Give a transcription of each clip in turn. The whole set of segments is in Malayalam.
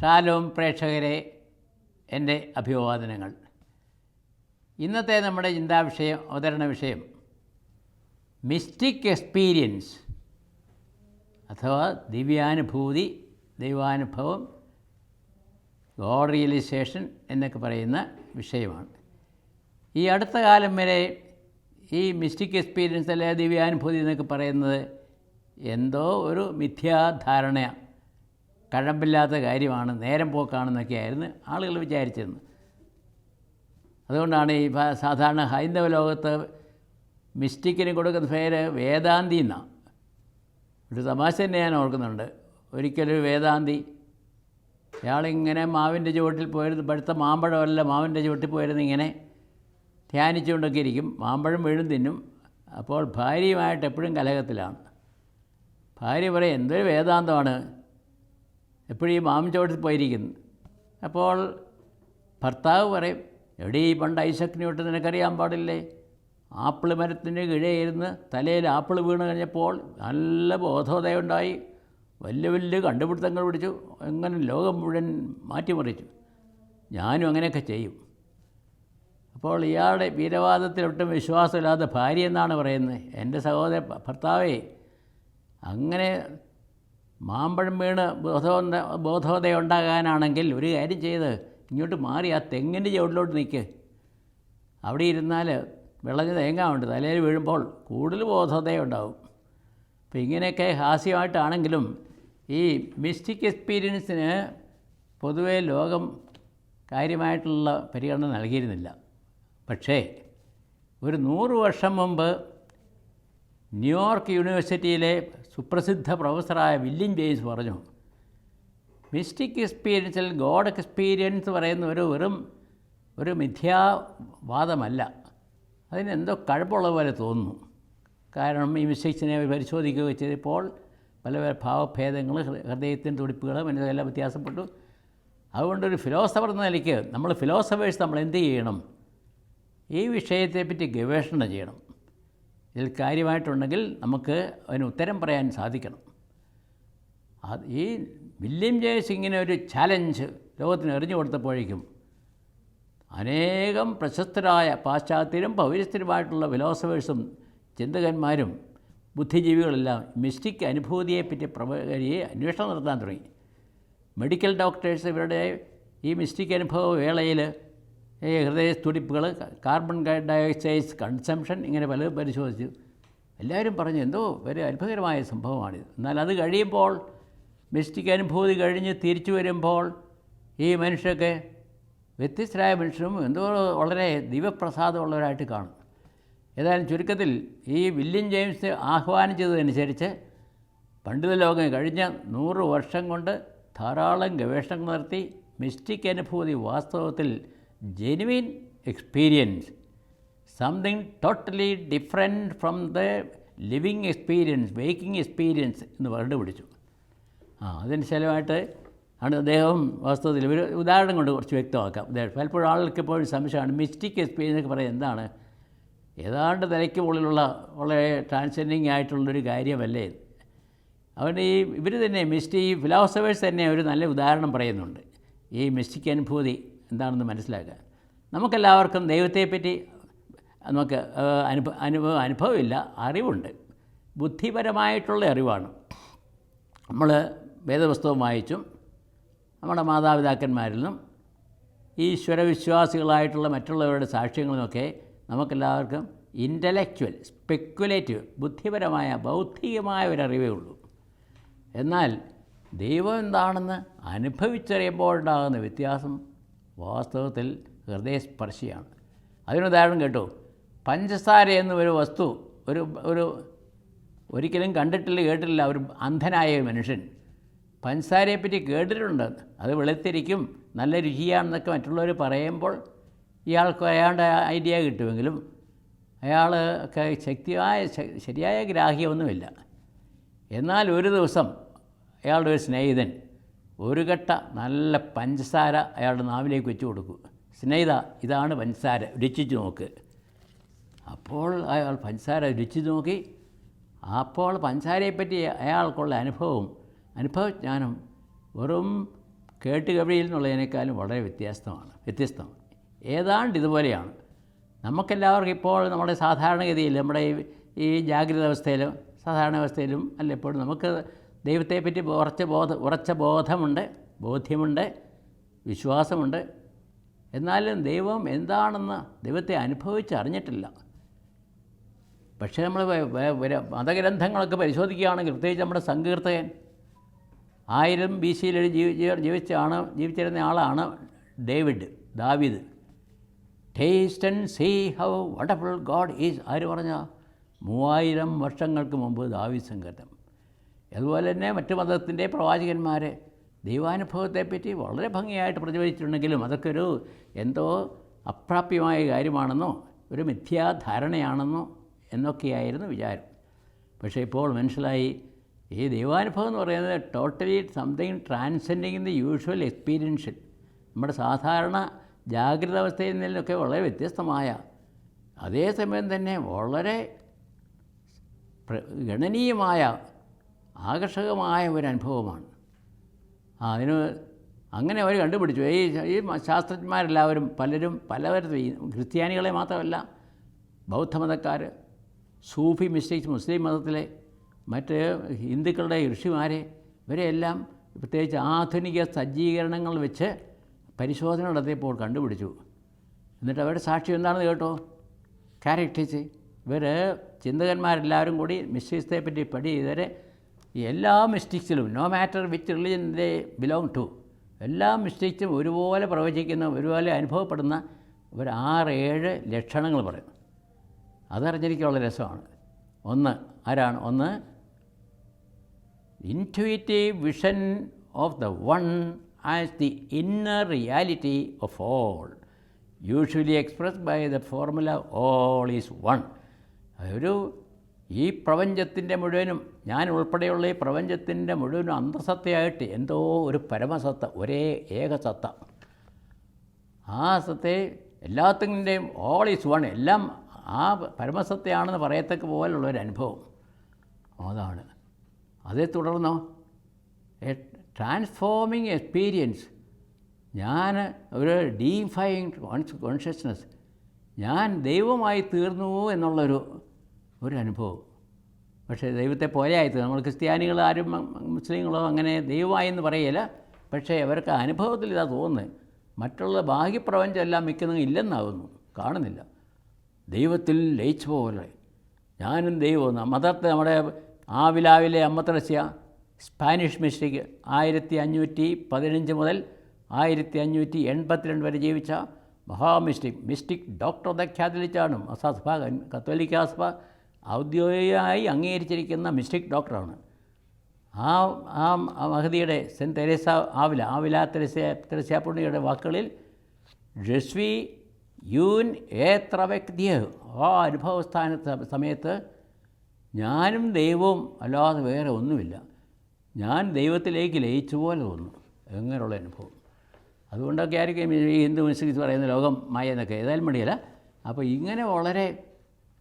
ഷാലോം പ്രേക്ഷകരെ എന്റെ അഭിവാദനങ്ങൾ. ഇന്നത്തെ നമ്മുടെ ചിന്താവിഷയം അവതരണ വിഷയം മിസ്റ്റിക് എക്സ്പീരിയൻസ് അഥവാ ദിവ്യാനുഭൂതി ദൈവാനുഭവം ഗോഡ് റിയലൈസേഷൻ എന്നൊക്കെ പറയുന്ന വിഷയമാണ്. ഈ അടുത്ത കാലം വരെ ഈ മിസ്റ്റിക് എക്സ്പീരിയൻസ് അല്ലെ ദിവ്യാനുഭൂതി എന്നൊക്കെ പറയുന്നത് എന്തോ ഒരു മിഥ്യാധാരണ കഴമ്പില്ലാത്ത കാര്യമാണ് നേരം പോക്കാണെന്നൊക്കെയായിരുന്നു ആളുകൾ വിചാരിച്ചിരുന്നത്. അതുകൊണ്ടാണ് ഈ സാധാരണ ഹൈന്ദവ ലോകത്ത് മിസ്റ്റിക്കിന് കൊടുക്കുന്ന പേര് വേദാന്തി എന്നാണ് ഒരു തമാശ തന്നെ ഞാൻ ഓർക്കുന്നുണ്ട്. ഒരിക്കലൊരു വേദാന്തി ഇയാളിങ്ങനെ മാവിന്റെ ചുവട്ടിൽ പോയിരുന്നു പഴുത്ത മാമ്പഴമല്ല മാവിന്റെ ചുവട്ടിൽ പോയിരുന്നു ഇങ്ങനെ ധ്യാനിച്ചുകൊണ്ടൊക്കെ ഇരിക്കും മാമ്പഴം വീഴും തിന്നും. അപ്പോൾ ഭാര്യയുമായിട്ട് എപ്പോഴും കലഹത്തിലാണ്. ഭാര്യ പറയും എന്തൊരു വേദാന്തമാണ്. എപ്പോഴും ഈ മാവിൻ ചുവട്ടിൽ പോയിരിക്കുന്നു. അപ്പോൾ ഭർത്താവ് പറയും എടീ പണ്ട് ഐസക് ന്യൂട്ടൻ നിനക്കറിയാൻ പാടില്ലേ? ആപ്പിൾ മരത്തിന്റെ ഇരുന്ന് തലയിൽ ആപ്പിൾ വീണ് കഴിഞ്ഞപ്പോൾ നല്ല ബോധോദയം ഉണ്ടായി വലിയ വലിയ കണ്ടുപിടുത്തങ്ങൾ പിടിച്ചു. അങ്ങനെ ലോകം മുഴുവൻ മാറ്റിമറിച്ചു. ഞാനും അങ്ങനെയൊക്കെ ചെയ്യും. അപ്പോൾ ഇയാളുടെ വീരവാദത്തിലൊട്ടും വിശ്വാസമില്ലാത്ത ഭാര്യ എന്നാണ് പറയുന്നത്. എന്റെ സഹോദര ഭർത്താവേ അങ്ങനെ മാമ്പഴം വീണ് ബോധോദ ബോധോദയം ഉണ്ടാകാനാണെങ്കിൽ ഒരു കാര്യം ചെയ്ത് ഇങ്ങോട്ട് മാറി ആ തെങ്ങിന്റെ ചുവട്ടിലോട്ട് നിൽക്ക്. അവിടെ ഇരുന്നാൽ വിളഞ്ഞ തേങ്ങ ഉണ്ട് തലയിൽ വീഴുമ്പോൾ കൂടുതൽ ബോധോദയം ഉണ്ടാവും അപ്പോൾ ഇങ്ങനെയൊക്കെ ഹാസ്യമായിട്ടാണെങ്കിലും ഈ മിസ്റ്റിക് എക്സ്പീരിയൻസിന് പൊതുവേ ലോകം കാര്യമായിട്ടുള്ള പരിഗണന നൽകിയിരുന്നില്ല. പക്ഷേ ഒരു നൂറ് വർഷം മുമ്പ് ന്യൂയോർക്ക് യൂണിവേഴ്സിറ്റിയിലെ സുപ്രസിദ്ധ പ്രൊഫസറായ വില്യം ജെയിംസ് പറഞ്ഞു മിസ്റ്റിക് എക്സ്പീരിയൻസിൽ ഗോഡ് എക്സ്പീരിയൻസ് പറയുന്ന ഒരു വെറും ഒരു മിഥ്യാവാദമല്ല. അതിനെന്തോ കഴപ്പുള്ള പോലെ തോന്നുന്നു. കാരണം ഈ മിസ്റ്റേക്സിനെ പരിശോധിക്കുകയൊക്കെ ചെയ്തപ്പോൾ പല പല ഭാവഭേദങ്ങൾ ഹൃദയത്തിന്റെ തുടിപ്പുകൾ മനസ്സിലെല്ലാം വ്യത്യാസപ്പെട്ടു. അതുകൊണ്ടൊരു ഫിലോസഫർ എന്ന നിലയ്ക്ക് നമ്മൾ ഫിലോസഫേഴ്സ് നമ്മൾ എന്ത് ചെയ്യണം? ഈ വിഷയത്തെപ്പറ്റി ഗവേഷണം ചെയ്യണം. ഇതിൽ കാര്യമായിട്ടുണ്ടെങ്കിൽ നമുക്ക് അതിന് ഉത്തരം പറയാൻ സാധിക്കണം. അത് ഈ വില്യം ജെയ്സ് ഇങ്ങനെ ഒരു ചാലഞ്ച് ലോകത്തിന് എറിഞ്ഞു കൊടുത്തപ്പോഴേക്കും അനേകം പ്രശസ്തരായ പാശ്ചാത്യരും പൗരസ്ഥരുമായിട്ടുള്ള ഫിലോസഫേഴ്സും ചിന്തകന്മാരും ബുദ്ധിജീവികളെല്ലാം മിസ്റ്റിക് അനുഭൂതിയെപ്പറ്റി പ്രവകരിയെ അന്വേഷണം നടത്താൻ തുടങ്ങി. മെഡിക്കൽ ഡോക്ടേഴ്സ് ഇവരുടെ ഈ മിസ്റ്റിക് അനുഭവ വേളയിൽ ഈ ഹൃദയ കാർബൺ ഡയോക്സൈഡ് കൺസംഷൻ ഇങ്ങനെ പലതും പരിശോധിച്ചു. എല്ലാവരും പറഞ്ഞു എന്തോ ഒരു അത്ഭുതകരമായ സംഭവമാണിത്. എന്നാൽ അത് കഴിയുമ്പോൾ മിസ്റ്റിക് അനുഭൂതി കഴിഞ്ഞ് തിരിച്ചു വരുമ്പോൾ ഈ മനുഷ്യരൊക്കെ വ്യത്യസ്തരായ മനുഷ്യരും എന്തോ വളരെ ദിവ്യപ്രസാദമുള്ളവരായിട്ട് കാണും. ഏതായാലും ചുരുക്കത്തിൽ ഈ വില്യം ജെയിംസ് ആഹ്വാനം ചെയ്തതനുസരിച്ച് പണ്ഡിത ലോകം കഴിഞ്ഞ നൂറ് വർഷം കൊണ്ട് ധാരാളം ഗവേഷണം നടത്തി മിസ്റ്റിക് അനുഭൂതി വാസ്തവത്തിൽ genuine experience something totally different from the living experience waking experience എന്ന് കണ്ടുപിടിച്ചു ആ അതിന് ശലമായിട്ട് ആണ് അദ്ദേഹം വാസ്തവത്തിൽ ഒരു ഉദാഹരണം കൊണ്ട് കുറച്ച് വ്യക്തമാക്കാം. പലപ്പോഴും ആളുകൾക്ക് എപ്പോഴും സംശയമാണ് മിസ്റ്റിക് എക്സ്പീരിയൻസ് എന്നൊക്കെ പറയുന്നത് എന്താണ്? ഏതാണ്ട് തലയ്ക്ക് മുകളിലുള്ള വളരെ ട്രാൻസെൻഡിങ് ആയിട്ടുള്ളൊരു കാര്യമല്ലേ? അവരുടെ ഈ ഇവർ തന്നെ മിസ്റ്റി ഫിലോസഫേഴ്സ് തന്നെ ഒരു നല്ല ഉദാഹരണം പറയുന്നുണ്ട്. ഈ മിസ്റ്റിക് അനുഭൂതി. എന്താണെന്ന് മനസ്സിലാക്കുക. നമുക്കെല്ലാവർക്കും ദൈവത്തെപ്പറ്റി നമുക്ക് അനുഭവ അനുഭ അനുഭവ അനുഭവമില്ല അറിവുണ്ട്. ബുദ്ധിപരമായിട്ടുള്ള അറിവാണ്. നമ്മൾ വേദപുസ്തകം വായിച്ചും നമ്മുടെ മാതാപിതാക്കന്മാരിൽ നിന്നും ഈശ്വരവിശ്വാസികളായിട്ടുള്ള മറ്റുള്ളവരുടെ സാക്ഷ്യങ്ങളുമൊക്കെ നമുക്കെല്ലാവർക്കും ഇന്റലക്ച്വൽ സ്പെക്കുലേറ്റീവ് ബുദ്ധിപരമായ ബൗദ്ധികമായ ഒരറിവേ ഉള്ളൂ. എന്നാൽ ദൈവം എന്താണെന്ന് അനുഭവിച്ചറിയുമ്പോഴുണ്ടാകുന്ന വ്യത്യാസം വാസ്തവത്തിൽ ഹൃദയസ്പർശിയാണ്. അതിനുദാഹരണം കേട്ടോ. പഞ്ചസാര എന്ന ഒരു വസ്തു ഒരു ഒരു ഒരിക്കലും കണ്ടിട്ടില്ല കേട്ടിട്ടില്ല ഒരു അന്ധനായ മനുഷ്യൻ. പഞ്ചസാരയെപ്പറ്റി കേട്ടിട്ടുണ്ട്. അത് വെളുത്തിരിക്കും നല്ല രുചിയാണെന്നൊക്കെ മറ്റുള്ളവർ പറയുമ്പോൾ ഇയാൾക്ക് അയാളുടെ ഐഡിയ കിട്ടുമെങ്കിലും അയാൾ ഒക്കെ ശക്തിയായ ശരിയായ ഗ്രാഹ്യമൊന്നുമില്ല. എന്നാൽ ഒരു ദിവസം അയാളുടെ ഒരു സ്നേഹിതൻ ഒരു കട്ട നല്ല പഞ്ചസാര അയാളുടെ നാവിലേക്ക് വെച്ച് കൊടുക്കും. സ്നേഹിത ഇതാണ് പഞ്ചസാര രുചിച്ച് നോക്ക്. അപ്പോൾ അയാൾ പഞ്ചസാര രുചിച്ച് നോക്കി. അപ്പോൾ പഞ്ചസാരയെപ്പറ്റി അയാൾക്കുള്ള അനുഭവവും അനുഭവജ്ഞാനം വെറും കേട്ട് കവിയിൽ നിന്നുള്ളതിനേക്കാളും വളരെ വ്യത്യസ്തമാണ് വ്യത്യസ്തമാണ്. ഏതാണ്ട് ഇതുപോലെയാണ്. നമുക്കെല്ലാവർക്കും ഇപ്പോൾ നമ്മുടെ സാധാരണഗതിയിൽ നമ്മുടെ ഈ- ജാഗ്രത അവസ്ഥയിലും സാധാരണ അവസ്ഥയിലും അല്ല ഇപ്പോൾ നമുക്ക് ദൈവത്തെപ്പറ്റി ഉറച്ച ബോധ ഉറച്ച ബോധമുണ്ട് ബോധ്യമുണ്ട് വിശ്വാസമുണ്ട്. എന്നാലും ദൈവം എന്താണെന്ന് ദൈവത്തെ അനുഭവിച്ചറിഞ്ഞിട്ടില്ല പക്ഷേ നമ്മൾ മതഗ്രന്ഥങ്ങളൊക്കെ പരിശോധിക്കുകയാണെങ്കിൽ പ്രത്യേകിച്ച് നമ്മുടെ സങ്കീർത്തകൻ ആയിരം ബി സിയിൽ ജീവി ജീവി- ജീവിച്ചാണ് ജീവിച്ചിരുന്ന ആളാണ് David David. Taste and see how wonderful God is ആര് പറഞ്ഞ? മൂവായിരം വർഷങ്ങൾക്ക് മുമ്പ് ദാവീദ് സങ്കീർത്തനം അതുപോലെ തന്നെ മറ്റു മതത്തിന്റെ പ്രവാചകന്മാർ ദൈവാനുഭവത്തെപ്പറ്റി വളരെ ഭംഗിയായിട്ട് പ്രചരിച്ചിട്ടുണ്ടെങ്കിലും അതൊക്കെ ഒരു എന്തോ അപ്രാപ്യമായ കാര്യമാണെന്നോ ഒരു മിഥ്യാധാരണയാണെന്നോ എന്നൊക്കെയായിരുന്നു വിചാരം. പക്ഷേ ഇപ്പോൾ മനസ്സിലായി ഈ ദൈവാനുഭവം എന്ന് പറയുന്നത് totally something transcending the usual experiential നമ്മുടെ സാധാരണ ജാഗ്രത അവസ്ഥയിൽ നിന്നൊക്കെ വളരെ വ്യത്യസ്തമായ അതേസമയം തന്നെ വളരെ ഗണനീയമായ ആകർഷകമായ ഒരു അനുഭവമാണ് അതിന് അങ്ങനെ അവർ കണ്ടുപിടിച്ചു. ഈ ഈ ശാസ്ത്രജ്ഞന്മാരെല്ലാവരും പലരും പലവരും ക്രിസ്ത്യാനികളെ മാത്രമല്ല ബൗദ്ധമതക്കാർ സൂഫി മിസ്റ്റേക്സ് മുസ്ലിം മതത്തിലെ മറ്റ് ഹിന്ദുക്കളുടെ ഋഷിമാരെ ഇവരെയെല്ലാം പ്രത്യേകിച്ച് ആധുനിക സജ്ജീകരണങ്ങൾ വെച്ച് പരിശോധന നടത്തിയപ്പോൾ കണ്ടുപിടിച്ചു. എന്നിട്ട് അവരുടെ സാക്ഷി എന്താണെന്ന് കേട്ടോ? ക്യാരക്ടേഴ്സ്. ഇവർ ചിന്തകന്മാരെല്ലാവരും കൂടി മിസ്റ്റേക്സിനെ പറ്റി പഠി ഇവരെ എല്ലാ മിസ്റ്റേക്സിലും no matter which religion they belong to എല്ലാ മിസ്റ്റേക്സും ഒരുപോലെ പ്രവചിക്കുന്ന ഒരുപോലെ അനുഭവപ്പെടുന്ന ഒരു ആറ് ഏഴ് ലക്ഷണങ്ങൾ പറയുന്നു. അതറിഞ്ഞിരിക്കാനുള്ള രസമാണ്. ഒന്ന് ആരാണ്? ഒന്ന് intuitive vision of the one as the inner reality of all usually express by the formula all is one ഒരു ഈ പ്രപഞ്ചത്തിന്റെ മുഴുവനും ഞാൻ ഉൾപ്പെടെയുള്ള ഈ പ്രപഞ്ചത്തിന്റെ മുഴുവനും അന്തസത്തയായിട്ട് എന്തോ ഒരു പരമസത്ത ഒരേ ഏകസത്ത ആ സത്തെ എല്ലാത്തിന്റെയും ഓൾ ഈസ് വൺ എല്ലാം ആ പരമസത്തയാണെന്ന് പറയത്തക്ക പോലുള്ള ഒരു അനുഭവം. അതാണ്. അതേ തുടർന്നോ? എ ട്രാൻസ്ഫോമിങ് എക്സ്പീരിയൻസ് ഞാൻ ഒരു ഡീഫൈങ് കോൺഷ്യസ്നസ് ഞാൻ ദൈവമായി തീർന്നു എന്നുള്ളൊരു ഒരു അനുഭവം പക്ഷേ ദൈവത്തെ പോലെ ആയിട്ട് നമ്മൾ ക്രിസ്ത്യാനികൾ ആരും മുസ്ലിങ്ങളോ അങ്ങനെ ദൈവമായി എന്ന് പറയില്ല. പക്ഷേ അവർക്ക് അനുഭവത്തിൽ ഇതാ തോന്നുന്നത്. മറ്റുള്ള ബാഹ്യപ്രപഞ്ചം എല്ലാം മിക്കുന്നതും ഇല്ലെന്നാകുന്നു കാണുന്നില്ല. ദൈവത്തിൽ ലയിച്ച പോലെ. ഞാനും ദൈവം മതത്തെ നമ്മുടെ ആവിലാവിലെ അമ്മത്രസ്യ സ്പാനിഷ് മിസ്റ്റിക്ക് ആയിരത്തി അഞ്ഞൂറ്റി പതിനഞ്ച് മുതൽ ആയിരത്തി അഞ്ഞൂറ്റി എൺപത്തിരണ്ട് വരെ ജീവിച്ച മഹാമിസ്റ്റിക് മിസ്റ്റിക് ഡോക്ടർ ദഖ്യാതിലിച്ചാണ് കത്തോലിക്ക സഭ ഔദ്യോഗികമായി അംഗീകരിച്ചിരിക്കുന്ന മിസ്റ്റിക് ഡോക്ടറാണ്. ആ ആ മഹതിയുടെ saint Teresa Avila Avila Teresa തെരേസാപ്പുണ്ണിയുടെ വാക്കുകളിൽ ജസ്വി യൂൻ ഏത്ര വ്യക്തിയ? ആ അനുഭവസ്ഥാന സമയത്ത് ഞാനും ദൈവവും അല്ലാതെ വേറെ ഒന്നുമില്ല. ഞാൻ ദൈവത്തിലേക്ക് ലയിച്ചു പോലെ തോന്നുന്നു. അങ്ങനെയുള്ള അനുഭവം? അതുകൊണ്ടൊക്കെ ആയിരിക്കും ഈ ഹിന്ദു മുസ്ലിംസ് പറയുന്ന ലോകം മായ എന്നൊക്കെ ഏതായാലും മടിയല്ല. അപ്പോൾ ഇങ്ങനെ വളരെ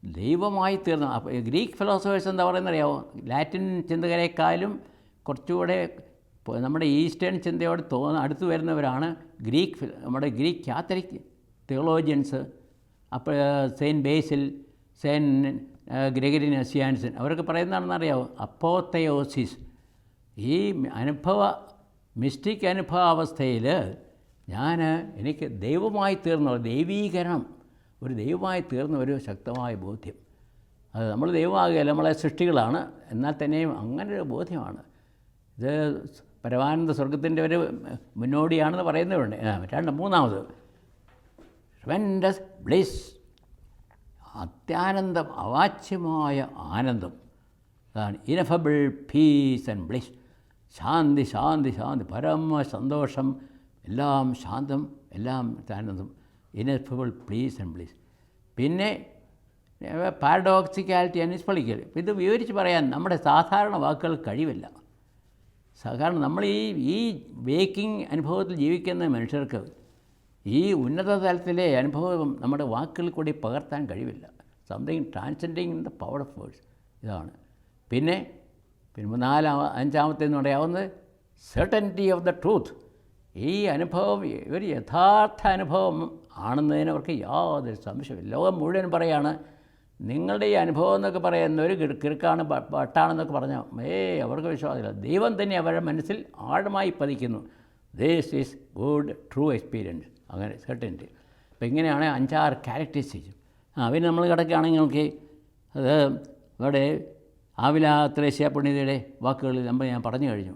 ദൈവമായി തീർന്ന. ഗ്രീക്ക് ഫിലോസഫേഴ്സ് എന്താ പറയുന്നത് ലാറ്റിൻ ചിന്തകരെക്കാളും കുറച്ചുകൂടെ നമ്മുടെ ഈസ്റ്റേൺ ചിന്തയോട് തോന്ന അടുത്ത് വരുന്നവരാണ് ഗ്രീക്ക് നമ്മുടെ ഗ്രീക്ക് കാത്തലിക് തിയോളോജിയൻസ് അപ്പോൾ സെയിന്റ് ബേസിൽ സെയിന്റ് ഗ്രഗരി നസിയാൻസൻ. അവരൊക്കെ പറയുന്നതാണെന്ന് അറിയാമോ അപ്പോത്തയോസിസ്. ഈ അനുഭവ മിസ്റ്റിക് അനുഭവാവസ്ഥയിൽ ഞാൻ എനിക്ക് ദൈവമായി തീർന്ന ദൈവീകരണം ഒരു ദൈവമായി തീർന്ന ഒരു ശക്തമായ ബോധ്യം. അത് നമ്മൾ ദൈവമാകുകയല്ല നമ്മളെ സൃഷ്ടികളാണ്. എന്നാൽ തന്നെയും അങ്ങനെ ഒരു ബോധ്യമാണ്. ഇത് പരമാനന്ദ സ്വർഗത്തിന്റെ ഒരു മുന്നോടിയാണെന്ന് പറയുന്നവരുണ്ട്. ആ, രണ്ട് മൂന്നാമത്. ട്രെൻഡസ് ബ്ലിസ് അത്യാനന്ദം അവാച്യമായ ആനന്ദം. അതാണ് ഇനഫബിൾ പീസ് ആൻഡ് ബ്ലിസ് ശാന്തി ശാന്തി ശാന്തി. പരമ സന്തോഷം. എല്ലാം ശാന്തം എല്ലാം ആനന്ദം ഇനഫബിൾ പ്ലീസ് ആൻഡ് പ്ലീസ് പിന്നെ പാരഡോക്സിക്കാലിറ്റി ആൻഡ് ഇസ്പളിക്കൽ ഇത് വിവരിച്ച് പറയാൻ നമ്മുടെ സാധാരണ വാക്കുകൾ കഴിവില്ല. സാധാരണ നമ്മൾ ഈ ഈ ബേക്കിംഗ് അനുഭവത്തിൽ ജീവിക്കുന്ന മനുഷ്യർക്ക് ഈ ഉന്നത തലത്തിലെ അനുഭവം നമ്മുടെ വാക്കുകളിൽ കൂടി പകർത്താൻ കഴിവില്ല. Something transcending in the power of words ഇതാണ്. പിന്നെ പിന്നെ നാലാമ അഞ്ചാമത്തേന്ന് പറയാവുന്നത് സെർട്ടന്റി ഓഫ് ദ ട്രൂത്ത് ഈ അനുഭവം ഒരു യഥാർത്ഥ അനുഭവം ആണെന്നതിന് അവർക്ക് യാതൊരു സംശയമില്ല ലോകം മുഴുവൻ പറയാണ് നിങ്ങളുടെ ഈ അനുഭവം എന്നൊക്കെ പറയുന്ന ഒരു കിറുക്കാണ് ബട്ടാണെന്നൊക്കെ പറഞ്ഞാൽ ഏയ് അവർക്ക് വിശ്വാസമില്ല. ദൈവം തന്നെ അവരുടെ മനസ്സിൽ ആഴമായി പതിക്കുന്നു. This is good true experience അങ്ങനെ സെർട്ടന്റി അപ്പോൾ ഇങ്ങനെയാണ് അഞ്ചാറ് ക്യാരക്ടറിസ്റ്റിക്സ് ആ പിന്നെ നമ്മൾ കിടക്കുകയാണെങ്കിൽ നമുക്ക് അത് ഇവിടെ ആവില ത്രേസ്യ പുണ്യതയുടെ വാക്കുകൾ നമ്മൾ ഞാൻ പറഞ്ഞു കഴിഞ്ഞു.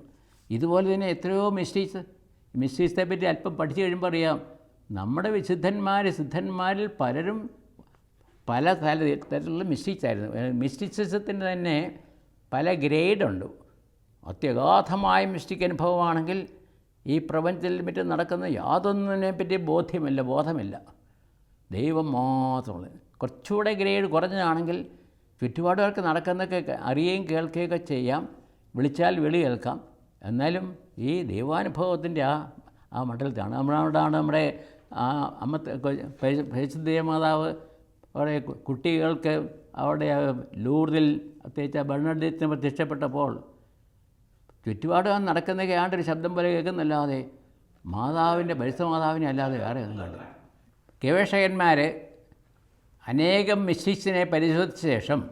ഇതുപോലെ തന്നെ എത്രയോ മിസ്റ്റേക്സ് മിസ്റ്റേക്സിനെ പറ്റി അല്പം പഠിച്ചു കഴിയുമ്പോൾ അറിയാം നമ്മുടെ വിശുദ്ധന്മാർ സിദ്ധന്മാരിൽ പലരും പല തല തരത്തിലുള്ള മിസ്റ്റേക്സ് ആയിരുന്നു മിസ്റ്റിസിസത്തിന് തന്നെ പല ഗ്രേഡുണ്ട്. അത്യഗാധമായ മിസ്റ്റിക് അനുഭവമാണെങ്കിൽ ഈ പ്രപഞ്ചത്തിൽ പറ്റി നടക്കുന്ന യാതൊന്നിനെ പറ്റി ബോധ്യമില്ല ബോധമില്ല. ദൈവം മാത്രമുള്ള കുറച്ചുകൂടെ ഗ്രേഡ് കുറഞ്ഞതാണെങ്കിൽ ചുറ്റുപാടുകൾക്ക് നടക്കുന്നതൊക്കെ അറിയുകയും കേൾക്കുകയൊക്കെ ചെയ്യാം. വിളിച്ചാൽ വിളി കേൾക്കാം. എന്നാലും ഈ ദൈവാനുഭവത്തിന്റെ ആ ആ മണ്ഡലത്തിലാണ്. നമ്മളവിടാണ് നമ്മുടെ ആ അമ്മ പരിശുദ്ധ മാതാവ് അവിടെ കുട്ടികൾക്ക് അവിടെ ലൂർദിൽ പ്രത്യേകിച്ച് ഭരണത്തിന് പ്രത്യക്ഷപ്പെട്ടപ്പോൾ ചുറ്റുപാട് നടക്കുന്നതൊക്കെ ആണ്ടൊരു ശബ്ദം പോലെ കേൾക്കുന്നല്ലാതെ മാതാവിന്റെ പരിസ്ഥ മാതാവിനെ അല്ലാതെ വേറെ ഒന്നും കണ്ടു ഗവേഷകന്മാർ അനേകം മിസ്റ്റിക്സിനെ പരിശോധിച്ച ശേഷം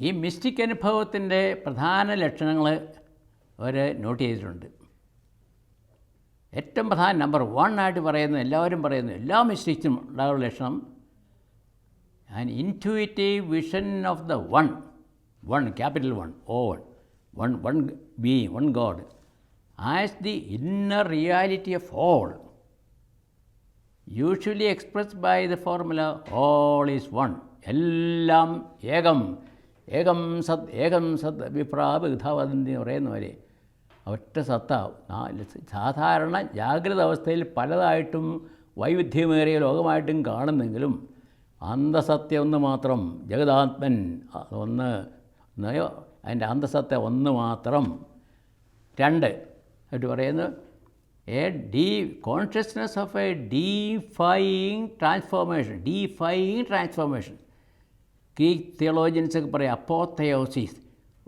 ഈ മിസ്റ്റിക് അനുഭവത്തിന്റെ പ്രധാന ലക്ഷണങ്ങൾ അവർ നോട്ട് ചെയ്തിട്ടുണ്ട്. ഏറ്റവും പ്രധാന നമ്പർ വൺ ആയിട്ട് പറയുന്നത് എല്ലാവരും പറയുന്നു എല്ലാ മിസ്റ്റേക്സും ഉണ്ടാകുന്ന ലക്ഷണം an intuitive vision of the one one capital one O one one one B one God as the inner reality of all usually express by the formula all is one എല്ലാം ഏകം ഏകം സത് ഏകം സത് അഭിപ്രായ എന്ന് പറയുന്ന പോലെ ഒറ്റ സത്ത നാല് സാധാരണ ജാഗ്രത അവസ്ഥയിൽ പലതായിട്ടും വൈവിധ്യമേറിയ ലോകമായിട്ടും കാണുന്നെങ്കിലും അന്തസത്യം ഒന്ന് മാത്രം ജഗതാത്മൻ ഒന്ന് അതിന്റെ അന്ധസത്യ ഒന്ന് മാത്രം. രണ്ട് ആയിട്ട് പറയുന്നു a de consciousness of a deifying transformation deifying transformation. Greek തിയോളോജിയൻസൊക്കെ പറയും അപ്പോത്തയോസിസ്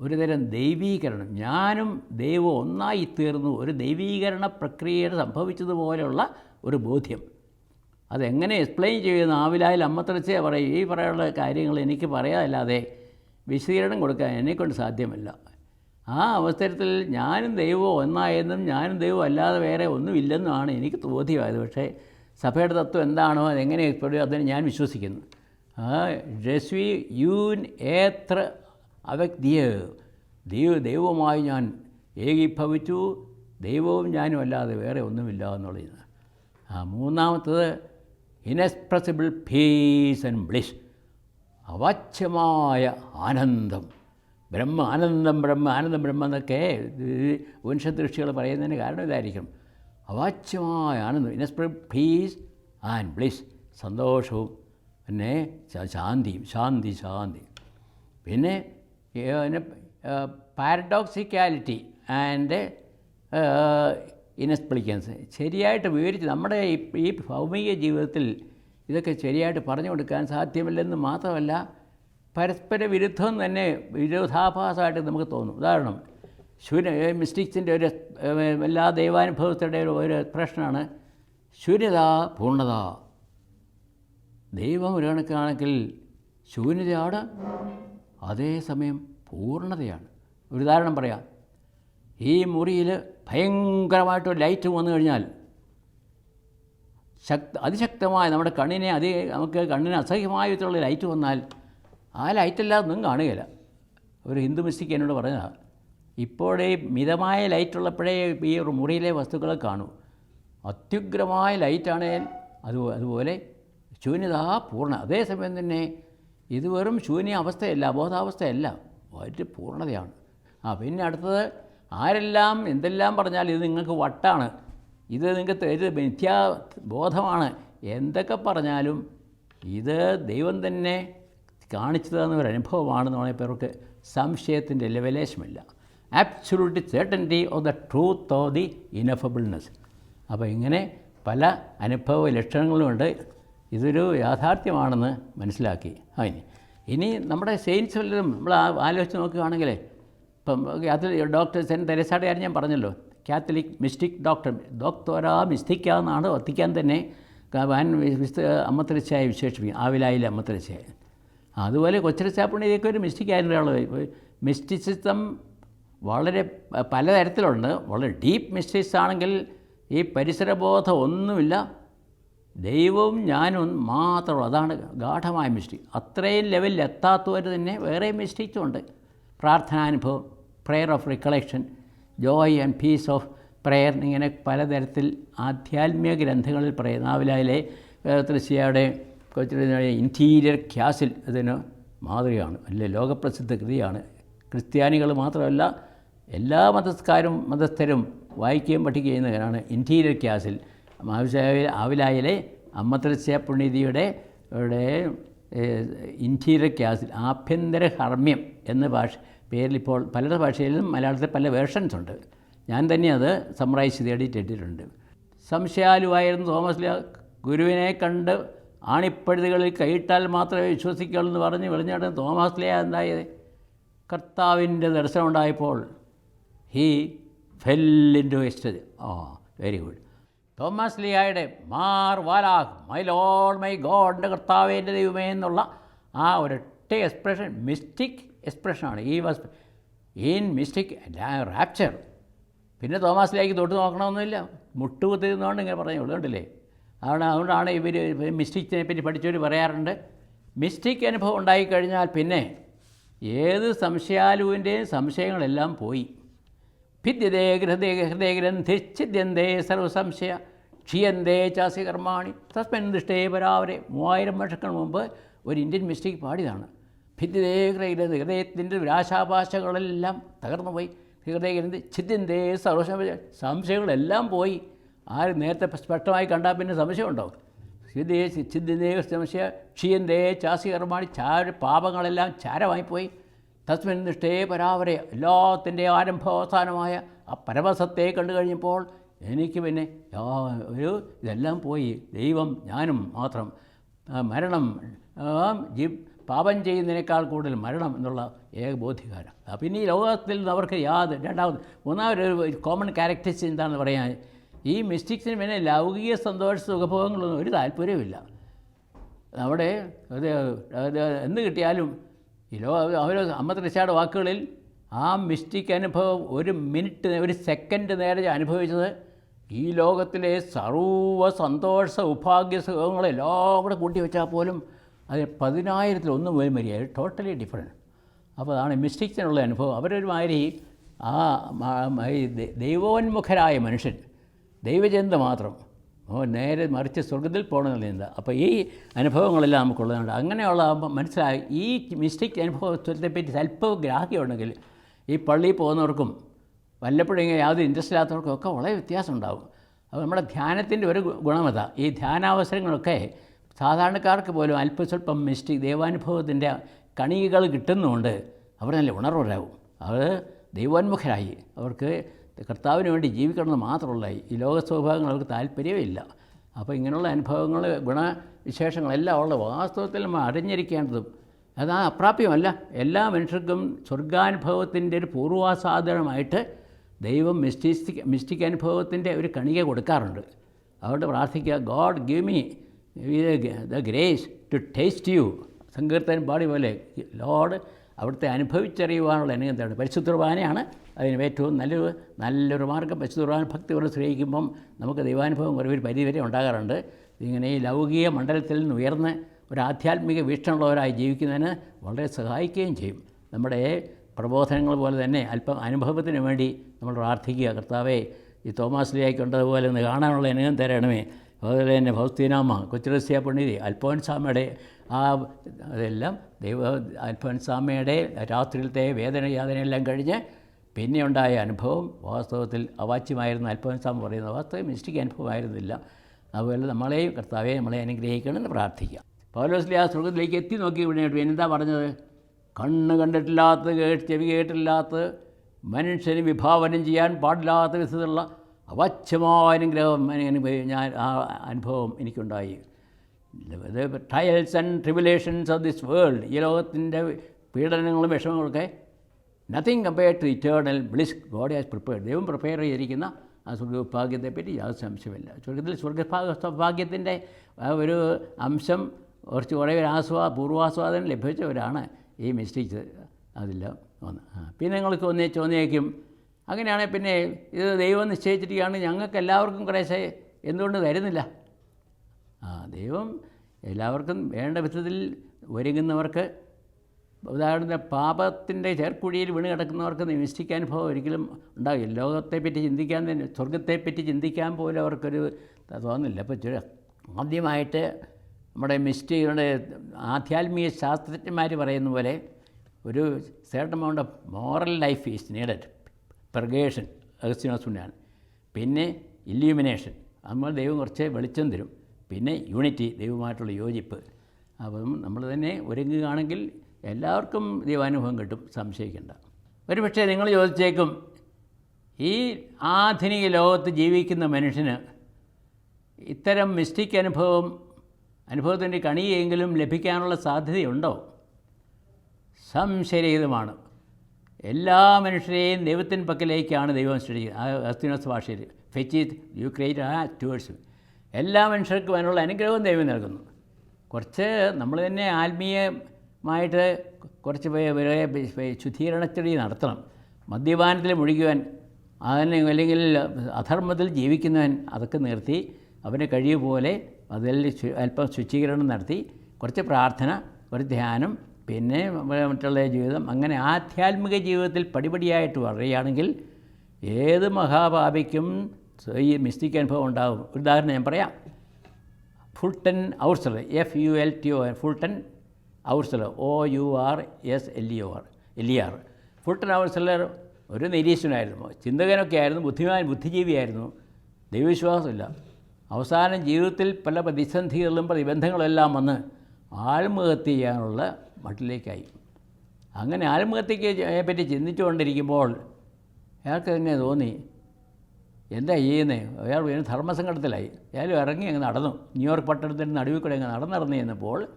ഒരുതരം ദൈവീകരണം. ഞാനും ദൈവവും ഒന്നായി തീർന്നു. ഒരു ദൈവീകരണ പ്രക്രിയയിൽ സംഭവിച്ചതുപോലെയുള്ള ഒരു ബോധ്യം. അതെങ്ങനെ എക്സ്പ്ലെയിൻ ചെയ്യുന്ന? ആവിലായിൽ അമ്മത്തറച്ചേ പറയും ഈ പറയാനുള്ള കാര്യങ്ങൾ എനിക്ക് പറയാതല്ലാതെ വിശദീകരണം കൊടുക്കാൻ എന്നെക്കൊണ്ട് സാധ്യമല്ല. ആ അവസരത്തിൽ ഞാനും ദൈവവും ഒന്നായെന്നും ഞാനും ദൈവവും അല്ലാതെ വേറെ ഒന്നുമില്ലെന്നുമാണ് എനിക്ക് ബോധ്യമായത്. പക്ഷേ സഭയുടെ തത്വം എന്താണോ അതെങ്ങനെ എക്സ്പ്ലെയിൻ അതിന് ഞാൻ വിശ്വസിക്കുന്നു. ആ രശ്വി യൂൻ ഏത്ര അവക്തിയ ദൈവ ദൈവമായി ഞാൻ ഏകീഭവിച്ചു ദൈവവും ഞാനും അല്ലാതെ വേറെ ഒന്നുമില്ല എന്നുള്ളത് ആ മൂന്നാമത്തത് ഇനെക്സ്പ്രസിബിൾ പീസ് ആൻഡ് ബ്ലിസ് അവാച്യമായ ആനന്ദം. ബ്രഹ്മ ആനന്ദം ബ്രഹ്മ ആനന്ദം ബ്രഹ്മ എന്നൊക്കെ വംശദൃഷ്ടികൾ പറയുന്നതിന് കാരണം ഇതായിരിക്കും അവാച്യമായ ആനന്ദം ഇനസ്പ്രസിബിൾ പീസ് ആൻഡ് ബ്ലിസ് സന്തോഷവും പിന്നെ ശാന്തിയും ശാന്തി ശാന്തി. പിന്നെ പാരഡോക്സിക്കാലിറ്റി ആൻഡ് ഇനസ്പ്ലിക്കൻസ് ശരിയായിട്ട് വിവരിച്ച് നമ്മുടെ ഈ ഭൗമിക ജീവിതത്തിൽ ഇതൊക്കെ ശരിയായിട്ട് പറഞ്ഞു കൊടുക്കാൻ സാധ്യമല്ലെന്ന് മാത്രമല്ല പരസ്പര വിരുദ്ധം തന്നെ വിരോധാഭാസമായിട്ട് നമുക്ക് തോന്നും. ഉദാഹരണം ശൂന്യ മിസ്റ്റിക്സിന്റെ ഒരു എല്ലാ ദൈവാനുഭവത്തിന്റെ ഒരു പ്രശ്നമാണ് ശൂന്യത പൂർണത. ദൈവം ഒരു കണക്കാണെങ്കിൽ ശൂന്യതയാണ് അതേസമയം പൂർണതയാണ്. ഒരു ഉദാഹരണം പറയാം. ഈ മുറിയിൽ ഭയങ്കരമായിട്ട് ലൈറ്റ് വന്നു കഴിഞ്ഞാൽ ശക്ത അതിശക്തമായ നമ്മുടെ കണ്ണിനെ അതി നമുക്ക് കണ്ണിന് അസഹ്യമായ വിധത്തിലുള്ള ലൈറ്റ് വന്നാൽ ആ ലൈറ്റല്ലാതെ ഒന്നും കാണുകയില്ല. ഒരു ഹിന്ദു മിസ്റ്റിക്ക് എന്നോട് പറഞ്ഞതാണ് ഇപ്പോഴേ മിതമായ ലൈറ്റ് ഉള്ളപ്പോഴേ ഈ ഒരു മുറിയിലെ വസ്തുക്കളെ കാണൂ. അത്യുഗ്രമായ ലൈറ്റാണ് അത് അതുപോലെ ശൂന്യത പൂർണ. അതേസമയം തന്നെ ഇത് വെറും ശൂന്യ അവസ്ഥയല്ല അബോധാവസ്ഥയല്ല. ഒരു പൂർണതയാണ്. ആ പിന്നെ അടുത്തത് ആരെല്ലാം എന്തെല്ലാം പറഞ്ഞാൽ ഇത് നിങ്ങൾക്ക് വട്ടാണ്. ഇത് നിങ്ങൾക്ക് ഇത് മിഥ്യാ ബോധമാണ്. എന്തൊക്കെ പറഞ്ഞാലും ഇത് ദൈവം തന്നെ കാണിച്ചു തന്ന ഒരു അനുഭവമാണെന്ന് പറഞ്ഞാൽ പേർക്ക് സംശയത്തിന്റെ ലെവലേശമില്ല absolute certainty of the truth of the ineffableness അപ്പോൾ ഇങ്ങനെ പല അനുഭവ ലക്ഷണങ്ങളുമുണ്ട് ഇതൊരു യാഥാർത്ഥ്യമാണെന്ന് മനസ്സിലാക്കി. അതിന് ഇനി നമ്മുടെ സെയിൻസ് വല്ലതും നമ്മൾ ആലോചിച്ച് നോക്കുകയാണെങ്കിൽ ഇപ്പം കാത്തലിക് ഡോക്ടർ സെൻ തെരേസയുടെ ഞാൻ പറഞ്ഞല്ലോ. കാത്തലിക് മിസ്റ്റിക് ഡോക്ടർ ഡോക്ടോരാ മിസ്റ്റിക്ക എന്നാണ് വത്തിക്കാൻ തന്നെ വാൻ അമ്മത്തരച്ചായ വിശേഷിപ്പിക്കും ആവിലായിലെ അമ്മത്തരച്ചായ അതുപോലെ കൊച്ചരച്ചാപ്പുണ്ണിയൊക്കെ ഒരു മിസ്റ്റിക് ആയിട്ടുള്ള മിസ്റ്റിസിസം വളരെ പലതരത്തിലുണ്ട്. വളരെ ഡീപ്പ് മിസ്റ്റിക്സ് ആണെങ്കിൽ ഈ പരിസരബോധം ഒന്നുമില്ല. ദൈവവും ഞാനും മാത്രമുള്ളൂ അതാണ് ഗാഠമായ മിസ്റ്റി. അത്രയും ലെവലിൽ എത്താത്തവർ തന്നെ വേറെ മിസ്റ്റിക്സും ഉണ്ട് പ്രാർത്ഥനാനുഭവം prayer of recollection joy and peace of prayer ഇങ്ങനെ പലതരത്തിൽ ആധ്യാത്മിക ഗ്രന്ഥങ്ങളിൽ പറയുന്ന നാവിലായാലെ തൃശ്ശിയുടെ ഇന്റീരിയർ ക്യാസിൽ അതിന് മാതൃകയാണ്. അല്ലെ ലോകപ്രസിദ്ധ കൃതിയാണ്. ക്രിസ്ത്യാനികൾ മാത്രമല്ല എല്ലാ മതസ്കാരും മതസ്ഥരും വായിക്കുകയും പഠിക്കുകയും ചെയ്യുന്നവരാണ്. ഇന്റീരിയർ ക്യാസിൽ ആവശ്യ ആവിലായിലെ അമ്മത്രസ്യ പുണ്യതിയുടെ ഇന്റീരിയർ ക്യാസിൽ ആഭ്യന്തര ഹർമ്മ്യം എന്ന ഭാഷ പേരിലിപ്പോൾ പല ഭാഷയിലും മലയാളത്തിൽ പല വേർഷൻസ് ഉണ്ട്. ഞാൻ തന്നെ അത് സമറൈസ് ചെയ്ത് എഡിറ്റ് ഇട്ടിട്ടുണ്ട് സംശയാലുവായിരുന്നു തോമസ് ലാ ഗുരുവിനെ കണ്ട് ആണിപ്പഴുതുകളിൽ കൈയിട്ടാൽ മാത്രമേ വിശ്വസിക്കുള്ളൂ എന്ന് പറഞ്ഞ് വെളിഞ്ഞാട്ട് തോമസ് ലിയ എന്തായത് കർത്താവിന്റെ ദർശനം ഉണ്ടായപ്പോൾ ഹീ ഫെല്ലിന്റെ വേസ്റ്റ് ആ വെരി ഗുഡ് തോമസ് ലിയായുടെ മാർ വാലാഹ് മൈ ലോഡ് മൈ ഗോഡിന്റെ കർത്താവേന്റെ ദൈവമേ എന്നുള്ള ആ ഒരൊറ്റ expression mystic എക്സ്പ്രഷനാണ്. He was in mystic rapture പിന്നെ തോമസ് ലിയായിക്ക് തൊട്ട് നോക്കണമെന്നില്ല. മുട്ടുകുത്തി ഇങ്ങനെ പറഞ്ഞു കൊടുക്കണ്ടല്ലേ അതുകൊണ്ട് അതുകൊണ്ടാണ് ഇവർ മിസ്റ്റിക്കിനെ പറ്റി പഠിച്ചവർ പറയാറുണ്ട്. മിസ്റ്റിക് അനുഭവം ഉണ്ടായിക്കഴിഞ്ഞാൽ പിന്നെ ഏത് സംശയാലുവിന്റെയും സംശയങ്ങളെല്ലാം പോയി. ഭിദ്യതേ ഹൃദയ ഹൃദയഗ്രന്ഥിച്ഛിദ്യന്തേ സർവസംശയ ക്ഷിയന്തേ ചാസി കർമാണി. തസ്മൻ ദൃഷ്ടേ പരാവരെ. മൂവായിരം വർഷങ്ങൾ മുമ്പ് ഒരു ഇന്ത്യൻ മിസ്റ്റേക്ക് പാടിയതാണ്. ഭിദ്യതേ ഹൃദയ ഹൃദയത്തിന്റെ വിരാശാഭാഷകളെല്ലാം തകർന്നു പോയി. ഹൃദയഗ്രന്ഥി ഛിദ്യന്തേ സർവസംശയ സംശയങ്ങളെല്ലാം പോയി. ആര് നേരത്തെ സ്പഷ്ടമായി കണ്ടാൽ പിന്നെ സംശയമുണ്ടോ? ഹൃദയ ഛിദ്യന്തേ സംശയ ക്ഷിയന്തേ ചാസി കർമാണി. ചാര പാപങ്ങളെല്ലാം ചാരമായിപ്പോയി. തസ്മിൻ നിഷ്ഠേ പരാവരെ. എല്ലാത്തിന്റെ ആരംഭാവസാനമായ ആ പരമസത്തെ കണ്ടു കഴിഞ്ഞപ്പോൾ എനിക്ക് പിന്നെ ഒരു ഇതെല്ലാം പോയി. ദൈവം ഞാനും മാത്രം. മരണം ജീ പാപം ചെയ്യുന്നതിനേക്കാൾ കൂടുതൽ മരണം എന്നുള്ള ഏക ബോധ്യകാരം ആ, പിന്നെ ഈ ലോകത്തിൽ നിന്ന് അവർക്ക് യാതൊരു രണ്ടാമത് മൂന്നാമതൊരു കോമൺ ക്യാരക്ടറിസ്റ്റ് എന്താണെന്ന് പറയാൻ ഈ മിസ്റ്റിക്സിന് പിന്നെ ലൗകിക സന്തോഷ സുഖഭോഗങ്ങളൊന്നും ഒരു താല്പര്യമില്ല അവിടെ എന്ത് കിട്ടിയാലും ഈ ലോ അവർ അമ്മ ഋഷയുടെ വാക്കുകളിൽ ആ മിസ്റ്റിക് അനുഭവം ഒരു മിനിറ്റ് ഒരു സെക്കൻഡ് നേരെ അനുഭവിച്ചത് ഈ ലോകത്തിലെ സർവ സന്തോഷ സൗഭാഗ്യ സുഖങ്ങളെല്ലാം കൂടെ കൂട്ടി വെച്ചാൽ പോലും അത് പതിനായിരത്തിൽ ഒന്നും പോലും വരിക ടോട്ടലി ഡിഫറെന്റ് അപ്പോൾ അതാണ് മിസ്റ്റിക്സിനുള്ള അനുഭവം. അവരൊരു മാതിരി ആ ദൈവോന്മുഖരായ മനുഷ്യൻ ദൈവചിന്ത മാത്രം ഓ നേരെ മറിച്ച് സ്വർഗത്തിൽ പോകണമെന്ന് ചിന്ത അപ്പോൾ ഈ അനുഭവങ്ങളെല്ലാം നമുക്കുള്ളതുകൊണ്ട് അങ്ങനെയുള്ള ആകുമ്പോൾ മനസ്സിലായി. ഈ മിസ്റ്റേക്ക് അനുഭവത്തെ പറ്റി സ്വല്പം ഗ്രാഹ്യമുണ്ടെങ്കിൽ ഈ പള്ളിയിൽ പോകുന്നവർക്കും വല്ലപ്പോഴെങ്കിലും യാതൊരു ഇൻട്രസ്റ്റ് ഇല്ലാത്തവർക്കും ഒക്കെ വളരെ വ്യത്യാസം ഉണ്ടാകും അപ്പോൾ നമ്മുടെ ധ്യാനത്തിന്റെ ഒരു ഗുണമത ഈ ധ്യാനാവസരങ്ങളൊക്കെ സാധാരണക്കാർക്ക് പോലും അല്പം സ്വല്പം മിസ്റ്റേക്ക് ദൈവാനുഭവത്തിന്റെ കണികകൾ കിട്ടുന്നതുകൊണ്ട് അവർ നല്ല ഉണർവരാകും അവർ ദൈവോന്മുഖരായി അവർക്ക് കർത്താവിന് വേണ്ടി ജീവിക്കണമെന്ന് മാത്രമല്ല ഈ ലോക സ്വഭാവങ്ങൾ അവർക്ക് താല്പര്യമില്ല അപ്പോൾ ഇങ്ങനെയുള്ള അനുഭവങ്ങൾ ഗുണവിശേഷങ്ങളെല്ലാം ഉള്ള വാസ്തവത്തിൽ അറിഞ്ഞിരിക്കേണ്ടതും അത് ആ അപ്രാപ്യമല്ല. എല്ലാ മനുഷ്യർക്കും സ്വർഗാനുഭവത്തിന്റെ ഒരു പൂർവാസാധനമായിട്ട് ദൈവം മിസ്റ്റിസ്റ്റിക് മിസ്റ്റിക് അനുഭവത്തിന്റെ ഒരു കണിക കൊടുക്കാറുണ്ട്. അതുകൊണ്ട് പ്രാർത്ഥിക്കുക God give me the grace to taste you. സങ്കീർത്തൻ പാടി പോലെ ലോഡ് അവിടുത്തെ അനുഭവിച്ചറിയുവാനുള്ള അനുഗന്ധമാണ് പരിശുദ്ധ കുർബാനയാണ് അതിന് ഏറ്റവും നല്ലൊരു നല്ലൊരു മാർഗം പരിശുദ്ധ ഭക്തി കൊണ്ട് സ്നേഹിക്കുമ്പം നമുക്ക് ദൈവാനുഭവം ഒരു പരിധിവരെ ഉണ്ടാകാറുണ്ട്. ഇങ്ങനെ ഈ ലൗകിക മണ്ഡലത്തിൽ നിന്ന് ഉയർന്ന് ഒരു ആധ്യാത്മിക വീക്ഷണമുള്ളവരായി ജീവിക്കുന്നതിന് വളരെ സഹായിക്കുകയും ചെയ്യും. നമ്മുടെ പ്രബോധനങ്ങൾ പോലെ തന്നെ അല്പം അനുഭവത്തിന് വേണ്ടി നമ്മൾ പ്രാർത്ഥിക്കുക. കർത്താവേ ഈ തോമാസ് ലിയായിക്കൊണ്ടതുപോലെ ഒന്ന് കാണാനുള്ള അനുഗ്രഹം തരണമേ. അതുപോലെ തന്നെ ഭൗസ്തീനാമ കൊച്ചുറസ്യ പുണ്യതി അൽഫോൻസാമയുടെ ആ അതെല്ലാം ദൈവ അൽഫോൻസാമയുടെ രാത്രിയിലത്തെ വേദന യാതനയെല്ലാം കഴിഞ്ഞ് പിന്നെ ഉണ്ടായ അനുഭവം വാസ്തവത്തിൽ അവാച്യമായിരുന്ന അൽഫോൻസാമ്മ പറയുന്ന വാസ്തവം മിസ്റ്റിക് അനുഭവമായിരുന്നില്ല. അതുപോലെ നമ്മളെയും കർത്താവെ നമ്മളെ അനുഗ്രഹിക്കണമെന്ന് പ്രാർത്ഥിക്കാം. പൗലോസ്ലി ആ സ്വർഗത്തിലേക്ക് എത്തി നോക്കി വിടേണ്ടു എന്താ പറഞ്ഞത്? കണ്ണ് കണ്ടിട്ടില്ലാത്ത കേട്ട് ചെവി കേട്ടില്ലാത്ത മനുഷ്യന് വിഭാവനം ചെയ്യാൻ പാടില്ലാത്ത വിധത്തിലുള്ള അവാച്യമായ അനുഗ്രഹം ഞാൻ ആ അനുഭവം എനിക്കുണ്ടായി. Trials and tribulations of this world ഈ ലോകത്തിന്റെ പീഡനങ്ങളും വിഷമങ്ങളൊക്കെ nothing compare to eternal bliss God has prepared ദൈവം പ്രിപ്പയർ ചെയ്തിരിക്കുന്ന ആ സ്വർഗഭാഗ്യത്തെപ്പറ്റി യാതൊരു സംശയമില്ല സ്വർഗത്തിൽ സ്വർഗഭാഗ ഭാഗ്യത്തിന്റെ ഒരു അംശം കുറച്ച് കുറേ ഒരു ആസ്വാ പൂർവാസ്വാദനം ലഭിച്ചവരാണ് ഈ മിസ്റ്റേക്സ് അതെല്ലാം ഒന്ന് പിന്നെ നിങ്ങൾക്ക് ഒന്നേ തോന്നിയേക്കും അങ്ങനെയാണെങ്കിൽ പിന്നെ ഇത് ദൈവം നിശ്ചയിച്ചിരിക്കുകയാണ്. ഞങ്ങൾക്ക് എല്ലാവർക്കും കുറേശ്ശെ എന്തുകൊണ്ട് തരുന്നില്ല? ആ ദൈവം എല്ലാവർക്കും വേണ്ട വിധത്തിൽ ഒരുങ്ങുന്നവർക്ക് ഉദാഹരണത്തിന് പാപത്തിന്റെ ചേർക്കുഴിയിൽ വീണ് കിടക്കുന്നവർക്ക് നിമിഷ്ടിക്കാനുഭവം ഒരിക്കലും ഉണ്ടാകില്ല ലോകത്തെപ്പറ്റി ചിന്തിക്കാൻ തന്നെ സ്വർഗത്തെപ്പറ്റി ചിന്തിക്കാൻ പോലും അവർക്കൊരു തോന്നില്ല അപ്പോൾ ചില ആദ്യമായിട്ട് നമ്മുടെ മിസ്റ്റികളുടെ ആധ്യാത്മിക ശാസ്ത്രജ്ഞന്മാർ പറയുന്ന പോലെ ഒരു certain amount of moral life is needed purgation അഗസ്റ്റിനോസുണ്ടാണ് പിന്നെ ഇല്യൂമിനേഷൻ നമ്മൾ ദൈവം കുറച്ച് വെളിച്ചം തരും. പിന്നെ യൂണിറ്റി ദൈവമായിട്ടുള്ള യോജിപ്പ്. അപ്പം നമ്മൾ തന്നെ ഒരുങ്ങുകയാണെങ്കിൽ എല്ലാവർക്കും ദൈവാനുഭവം കിട്ടും സംശയിക്കേണ്ട. ഒരു പക്ഷേ നിങ്ങൾ ചോദിച്ചേക്കും ഈ ആധുനിക ലോകത്ത് ജീവിക്കുന്ന മനുഷ്യന് ഇത്തരം മിസ്റ്റിക് അനുഭവം അനുഭവത്തിന്റെ കണിയെങ്കിലും ലഭിക്കാനുള്ള സാധ്യതയുണ്ടോ? സംശയരഹിതമാണ്. എല്ലാ മനുഷ്യരെയും ദൈവത്തിൻ പക്കലേക്കാണ് ദൈവം സൃഷ്ടിക്കുന്നത് അസ്തിനോസ് ഭാഷയിൽ ഫെച്ച് യു ക്രിയേറ്റ് ആ ടുവേഴ്സ് എല്ലാ മനുഷ്യർക്കും അതിനുള്ള അനുഗ്രഹവും ദൈവം നൽകുന്നു. കുറച്ച് നമ്മൾ തന്നെ ആത്മീയമായിട്ട് കുറച്ച് പേ- പേ- പേ- ശുദ്ധീകരണച്ചെടി നടത്തണം. മദ്യപാനത്തിൽ മുഴുകുവാൻ അതിന് അല്ലെങ്കിൽ അധർമ്മത്തിൽ ജീവിക്കുന്നവൻ അതൊക്കെ നിർത്തി അവന് കഴിയുപോലെ അതിൽ ശു- അല്പം ശുചീകരണം നടത്തി കുറച്ച് പ്രാർത്ഥന ഒരു ധ്യാനം പിന്നെ മറ്റുള്ള ജീവിതം അങ്ങനെ ആധ്യാത്മിക ജീവിതത്തിൽ പടിപടിയായിട്ട് വളരുകയാണെങ്കിൽ ഏത് മഹാഭാവിക്കും ഈ മിസ്റ്റിക് അനുഭവം ഉണ്ടാകും ഉദാഹരണം ഞാൻ പറയാം. Fulton Oursler F U L T O Fulton Oursler O U R S L E R L E R Fulton Oursler ഒരു നിരീശ്വരനായിരുന്നു. ചിന്തകനൊക്കെ ആയിരുന്നു. ബുദ്ധിമാൻ ബുദ്ധിജീവിയായിരുന്നു. ദൈവവിശ്വാസമില്ല. അവസാനം ജീവിതത്തിൽ പല പ്രതിസന്ധികളും പ്രതിബന്ധങ്ങളെല്ലാം വന്ന് ആത്മഹത്യ ചെയ്യാനുള്ള മട്ടിലേക്കായി. അങ്ങനെ ആത്മഹത്യക്ക് പറ്റി ചിന്തിച്ചുകൊണ്ടിരിക്കുമ്പോൾ അയാൾക്ക് തന്നെ തോന്നി? എന്താ ചെയ്യുന്നത് അയാൾ ധർമ്മസങ്കടത്തിലായി. അയാൾ ഇറങ്ങി അങ്ങ് നടന്നു. ന്യൂയോർക്ക് പട്ടണത്തിന്റെ നടുവിൽ കൂടെ അങ്ങ് നടന്നിറങ്ങി നടന്നു ചെന്നപ്പോൾ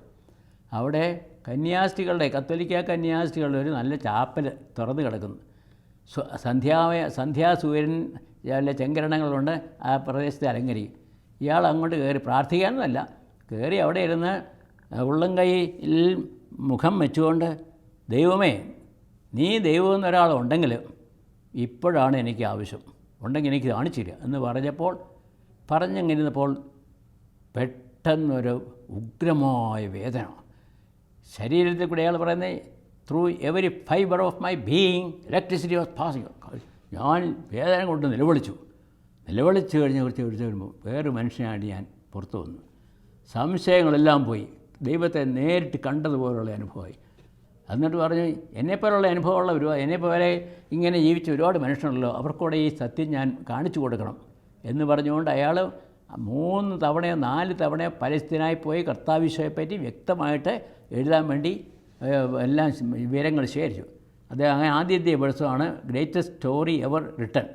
അവിടെ കന്യാസ്ത്രീകളുടെ കത്തോലിക്ക കന്യാസ്ത്രീകളുടെ ഒരു നല്ല ചാപ്പൽ തുറന്നു കിടക്കുന്നു. സന്ധ്യാമയ സന്ധ്യാസൂര്യൻ അല്ല ചെങ്കരണങ്ങളുണ്ട് ആ പ്രദേശത്തെ അലങ്കരിക്കും. ഇയാൾ അങ്ങോട്ട് കയറി പ്രാർത്ഥിക്കാനൊന്നുമല്ല. കയറി അവിടെ ഇരുന്ന് ഉള്ളം കൈയിൽ മുഖം വെച്ചുകൊണ്ട് ദൈവമേ നീ ദൈവം എന്നൊരാളുണ്ടെങ്കിൽ ഇപ്പോഴാണ് എനിക്ക് ആവശ്യം. ഉണ്ടെങ്കിൽ എനിക്ക് കാണിച്ചു തരിക. എന്ന് പറഞ്ഞപ്പോൾ പറഞ്ഞങ്ങിരുന്നപ്പോൾ പെട്ടെന്നൊരു ഉഗ്രമായ വേദന. ശരീരത്തിൽ കൂടെ അയാൾ പറയുന്നത് through every fibre of my being electricity was passing ഞാൻ വേദന കൊണ്ട് നിലവിളിച്ചു. നിലവിളിച്ച് കഴിഞ്ഞ് കുറച്ച് കുറച്ച് വരുമ്പോൾ വേറൊരു മനുഷ്യനായിട്ട് ഞാൻ പുറത്തു വന്നു. സംശയങ്ങളെല്ലാം പോയി. ദൈവത്തെ നേരിട്ട് കണ്ടതുപോലുള്ള അനുഭവമായി. എന്നിട്ട് പറഞ്ഞു എന്നെപ്പോലുള്ള അനുഭവമുള്ള ഒരു എന്നെപ്പോലെ ഇങ്ങനെ ജീവിച്ച ഒരുപാട് മനുഷ്യരുണ്ടല്ലോ. അവർക്കൂടെ ഈ സത്യം ഞാൻ കാണിച്ചു കൊടുക്കണം. എന്ന് പറഞ്ഞുകൊണ്ട് അയാൾ മൂന്ന് തവണയോ നാല് തവണയോ പലസ്തീനായി പോയി കർത്താവിശ്വയെപ്പറ്റി വ്യക്തമായിട്ട് എഴുതാൻ വേണ്ടി എല്ലാം വിവരങ്ങൾ ശേഖരിച്ചു. അത് അങ്ങനെ ആദ്യത്തെ ദിവസമാണ് ഗ്രേറ്റസ്റ്റ് സ്റ്റോറി എവർ റിട്ടൺ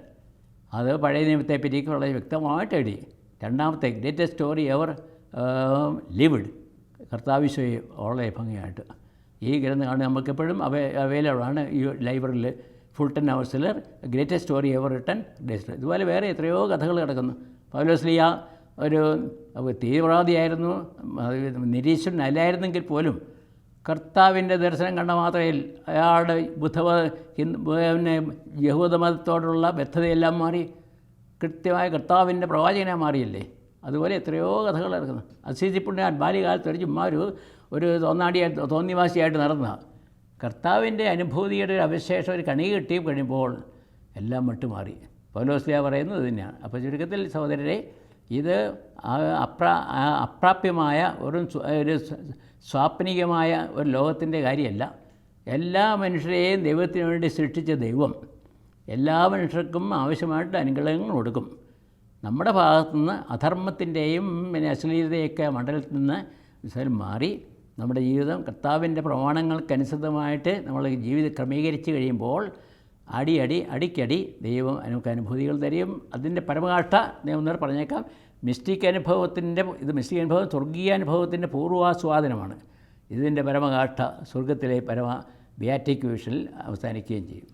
അത് പഴയ നിയമത്തെ പറ്റിയൊക്കെ വളരെ വ്യക്തമായിട്ട് എഴുതി. രണ്ടാമത്തെ ഗ്രേറ്റസ്റ്റ് സ്റ്റോറി എവർ ലിവിഡ് കർത്താവിശ്വയെ വളരെ ഭംഗിയായിട്ട്. ഈ ഗ്രന്ഥമാണ് നമുക്കെപ്പോഴും അവ അവൈലബിളാണ് ഈ ലൈബ്രറിയിൽ ഫുൾ ടെൻ അവേഴ്സിൽ ഗ്രേറ്റസ്റ്റ് സ്റ്റോറി എവർ റിട്ടൺ ഇതുപോലെ വേറെ എത്രയോ കഥകൾ കിടക്കുന്നു. പൗലോസ്ലിയ ഒരു തീവ്രവാദിയായിരുന്നു അത് നിരീശ്വരനല്ലായിരുന്നെങ്കിൽ പോലും കർത്താവിന്റെ ദർശനം കണ്ട മാത്രമേ അയാളുടെ ബുദ്ധമ ഹിന്ദു പിന്നെ യഹൂദമതത്തോടുള്ള ബദ്ധതയെല്ലാം മാറി കൃത്യമായ കർത്താവിന്റെ പ്രവാചകനെ മാറിയില്ലേ? അതുപോലെ എത്രയോ കഥകൾ നടക്കുന്നു. അസീസി പുണ്യാൻ ബാല്യകാലത്ത് ഒരു ചുമ്മാ ഒരു ഒരു തോന്നാടിയായിട്ട് തോന്നിവാസിയായിട്ട് നടന്ന. കർത്താവിന്റെ അനുഭൂതിയുടെ ഒരു അവശേഷം ഒരു കണി കിട്ടി കഴിയുമ്പോൾ എല്ലാം വിട്ടുമാറി പൗലോസ്ലിയ പറയുന്നത് തന്നെയാണ് അപ്പോൾ ചുരുക്കത്തിൽ സഹോദരരെ ഇത് അപ്രാ അപ്രാപ്യമായ ഒരു ഒരു സ്വ- സ്വാപ്നികമായ ഒരു ലോകത്തിന്റെ കാര്യമല്ല. എല്ലാ മനുഷ്യരെയും ദൈവത്തിന് വേണ്ടി സൃഷ്ടിച്ച ദൈവം എല്ലാ മനുഷ്യർക്കും ആവശ്യമായിട്ട് അനുഗ്രഹങ്ങൾ കൊടുക്കും. നമ്മുടെ ഭാഗത്തുനിന്ന് അധർമ്മത്തിന്റെയും പിന്നെ അശ്ലീലതയൊക്കെ മണ്ഡലത്തിൽ നിന്ന് മാറി നമ്മുടെ ജീവിതം കർത്താവിന്റെ പ്രമാണങ്ങൾക്കനുസൃതമായിട്ട് നമ്മൾ ജീവിതം ക്രമീകരിച്ച് കഴിയുമ്പോൾ അടി അടി അടിക്കടി ദൈവം നമുക്ക് അനുഭൂതികൾ തരും. അതിന്റെ പരമകാഷ്ഠ ഒന്നേറെ പറഞ്ഞേക്കാം. മിസ്റ്റിക് അനുഭവത്തിന്റെ ഇത് മിസ്റ്റിക് അനുഭവം സ്വർഗീയ അനുഭവത്തിന്റെ പൂർവാസ്വാദനമാണ്. ഇതിന്റെ പരമകാഷ്ഠ സ്വർഗത്തിലെ പരമ ബിയാറ്റിക് വിഷനിൽ അവസാനിക്കുകയും ചെയ്യും.